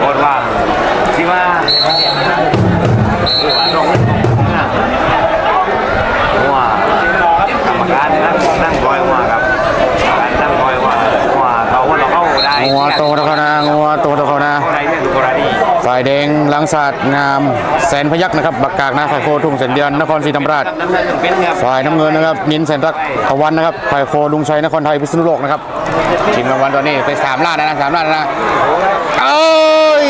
โคตรว่าสิว่าคือว่าตรงนะหัวกรรมการนั่งนั่งคอยหัวครับการนั่งคอยหัวหัวเขาว่าเราเข้าได้งัวโตตะเขานะงัวโตตะเขานะเข้าได้เนี่ยทุกกรณีฝ่ายแดงหลังศาสตร์งามแสนพยักนะครับบักกากนะไข่โคทุ่งแสนเดือนนครศรีธรรมราชฝ่ายน้ำเงินนะครับนินแสนรักขวันนะครับไข่โคลุงชัยนครไทยพิษณุโลกนะครับชิงรางวัลตอนนี้ไปสามล้านนะสามล้านนะเอ้ย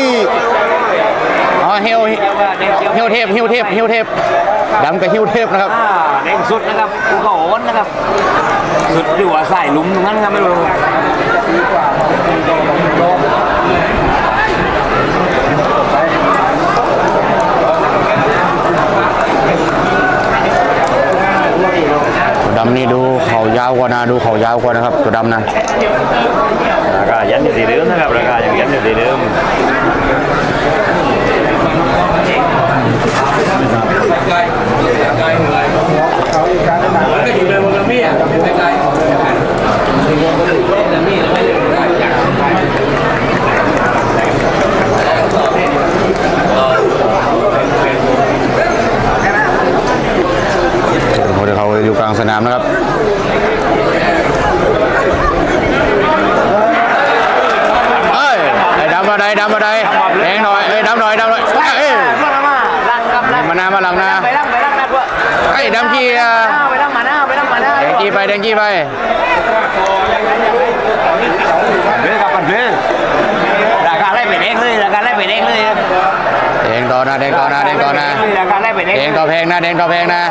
อ๋อเฮลเฮลเท พเฮลเทพเฮลเทพดังแต่เฮลเทพนะครับอ่าเด้งสุดนะครับกูก็โอนนะครับ สุดดีกว่าใส่หลุมตรงนั้นครับไม่รู้ตัวดำนี่ดูเขายาวกว่านะดูเขายาวกว่านะครับ ตัวดำนะราคายันอยู่ที่เดิมนะครับราคายังยันอยู่ที่เดิมโอ้โหเดี๋ยวเขา อยู่กลางสนามนะครับเอ้ยไอ้ดำมาใดดำมาใดแดงหน่อยเอ้ยดำหน่อยดำหน่อยเอ้ยมามามาลังครับลังมาหน้ามาหลังนะไปลังไปลังนะพวกไอ้ดำกี้อะไปลังมาหน้าไปลังมาหน้าแดงกี้ไปแดงกี้ไปเรื่องกับปันเรื่องราคาไล่ไปเด้งเลยราคาไล่ไปเด้งเลยแดงต่อนะแดงต่อนะแดงต่อนะราคาไล่ไปเด้งแดงต่อแพงนะแดงต่อแพงนะ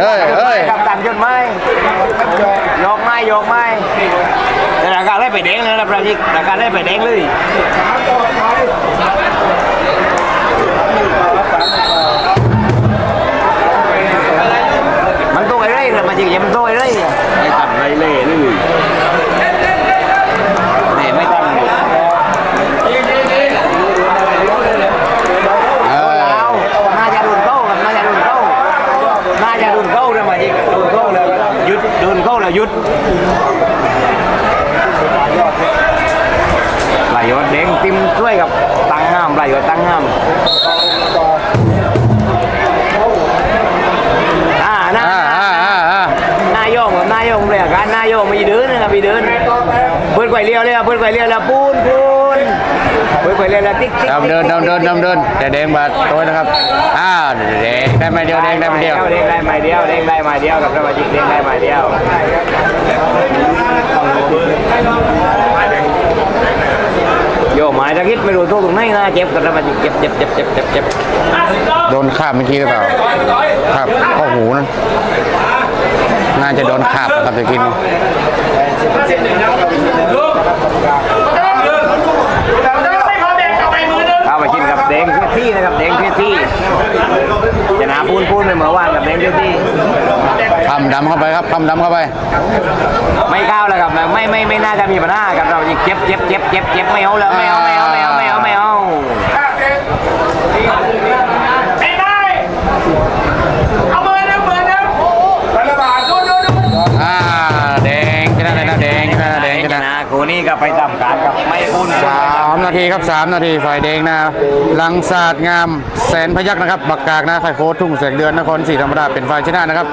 เฮ้ยเฮ้ยเฮ้ยกับตันจนไม้ยกไม้ยกไม้แต่ราคาไล่ไปเด้งเลยนะประชิกราคาไล่ไปเด้งเลย รุนเข้าแล้วหยุดไหลยอดเด้งติมช่วยกับตั้งงามไหลยอดตั้งงามอ่าหน้าอ่าอ่าอ่าอ่าหน้าโยงกับหน้าโยงเลยอาการหน้าโยงมีเดินนะครับมีเดินเพื่อนไกวเลี้ยวเลยครับเพื่อนไกวเลี้ยวแล้วปูนปูนเพื่อนไกวเลี้ยวแล้วติ๊กติ๊กดำเดินดำเดินดำเดินแต่แดงบาดตัวนะครับ อ้าวแดงได้ไหมเดียวแดงได้ไหมเดียวเด้งได้ไม้เดียวเด้งได้ไม้เดียวกับสมาชิกเด้งได้ไม้เดียวโยไม้ตะกิดไม่รู้ตัวตรงไหนนะเจ็บกับสมาชิกเจ็บเจ็บเจ็บเจ็บเจ็บเจ็บโดนขาบเมื่อกี้หรือเปล่าครับข้อหูนะน่าจะโดนขาบนะครับตะกี้นี้ เข้าไปกินกับเด้งเพื่อที่นะครับเด้งเพื่อที่ จะนาปูนปูนไปเมื่อวานกับเด้งเพื่อที่ทำดำเข้าไปครับทำดำเข้าไป ไม่ก้าวแล้วครับไม่ไม่ไม่น่าจะมีปัญหากับเราอีกเจ็บเจ็บเจ็บเจ็บเจ็บไม่เอาแล้วไม่เอาไม่ นี้ก็ไปจำการกับไม่อุ่นสามนาทีครับสามนาทีฝ่ายแดงนะลังศาสตร์งามแสนพยักนะครับบักกากนะไข่โคตรทุ่งแสงเดือนนครศรีธรรมราชเป็นฝ่ายชนะนะครับ